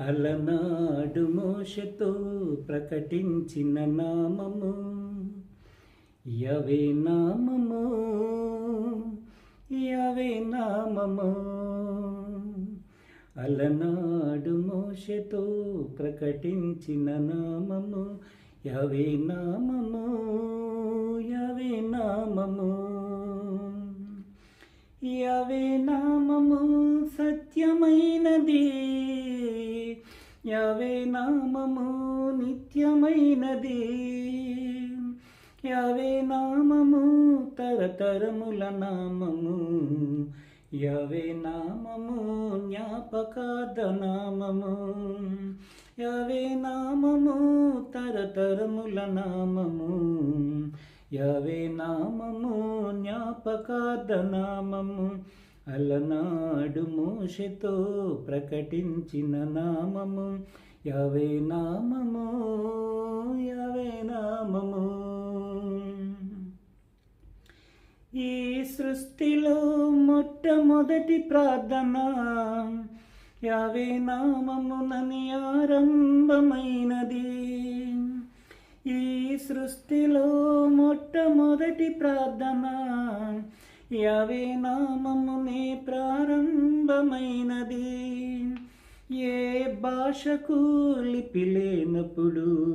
అలనాడు మోషతో ప్రకటించిన నామము. యవే నామము యవే నామము. అలనాడు మోషతో ప్రకటించిన నామము. యవే నామము యవే నామము. యవే నామము సత్యమైనది. యావే నామము నిత్యమైనది. యావే నామము తరతరముల నామము. యవే నామము జ్ఞాపకార్థ నామము. యవే నామము తరతరముల నామము. యవే నామము జ్ఞాపకార్థ నామము. అలనాడు మోషతో ప్రకటించిన నామము యావే నామము యవే నామము. ఈ సృష్టిలో మొట్టమొదటి ప్రార్థన యావే నామమునని ఆరంభమైనది. ఈ సృష్టిలో మొట్టమొదటి ప్రార్థన యావే నామమునే ప్రారంభమైనది. ఏ భాషకు లిపి లేనప్పుడు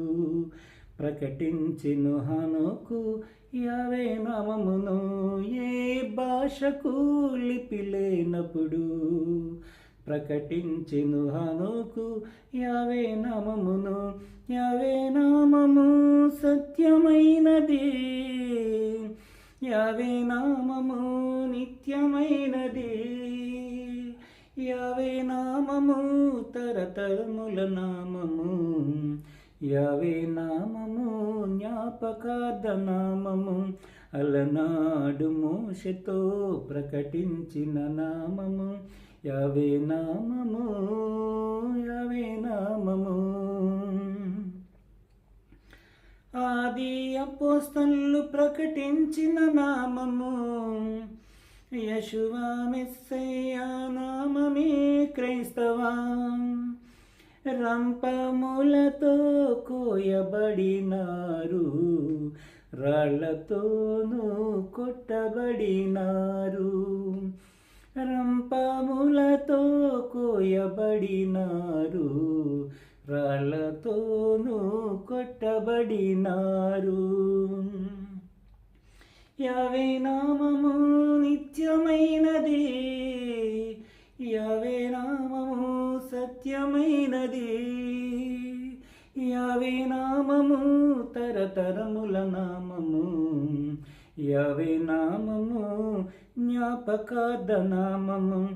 ప్రకటించిను హనుకు యావే నామమును. ఏ భాషకు లిపి లేనప్పుడు ప్రకటించెను హనుకు యావే నామమును. యావే నామము సత్యమైనది. యావే నామము నిత్యమైనది. యావే నామము తరతరముల నామము. యావే నామము జ్ఞాపకార్థ నామము. అలనాడు మోషతో ప్రకటించిన నామము. యావే నామము యావే నామము. ఆది అపోస్తలు ప్రకటించిన నామము. యశువా నామమే క్రైస్తవా. రంపములతో కోయబడినారు రాళ్ళతోనూ కొట్టబడినారు. రంపములతో కోయబడినారు రాళ్ళతో కొట్టబడినారు యావే నామము నిత్యమైనది. యావే నామము సత్యమైనది. యావే నామము తరతరముల నామము. యావే నామము జ్ఞాపకార్థ నామము.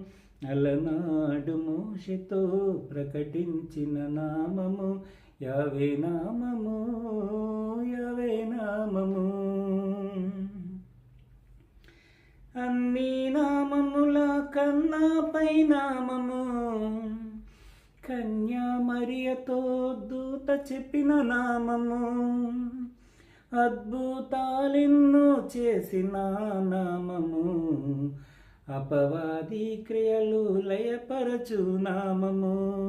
అలనాడు మోషితో ప్రకటించిన నామము. యవే నామము యవే నామము. అన్ని నామముల కన్నా పై నామము. కన్యా మరియతో దూత చెప్పిన నామము. అద్భుతాలెన్నో చేసిన నామము. అపవాది క్రియలు లయపరచు నామము.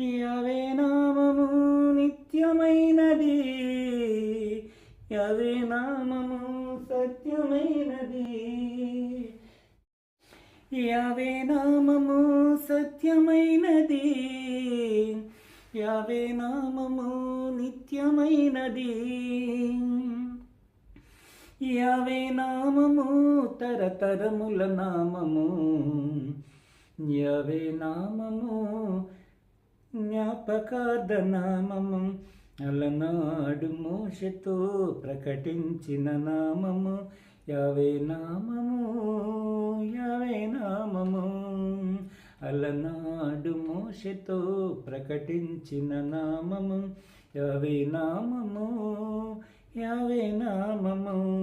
యవే నామము నిత్యమైనది. యవే నామము సత్యమైనది. యవే నామము సత్యమైనది. యవే నామము నిత్యమైనది. యావే నామము తరతరముల నామము. యావే నామము జ్ఞాపకార్థనామము అలనాడు మోషతో ప్రకటించిన నామము. యావే నామము యావే నామము. అలనాడు మోషతో ప్రకటించిన నామము. యావే నామము యావే నామము.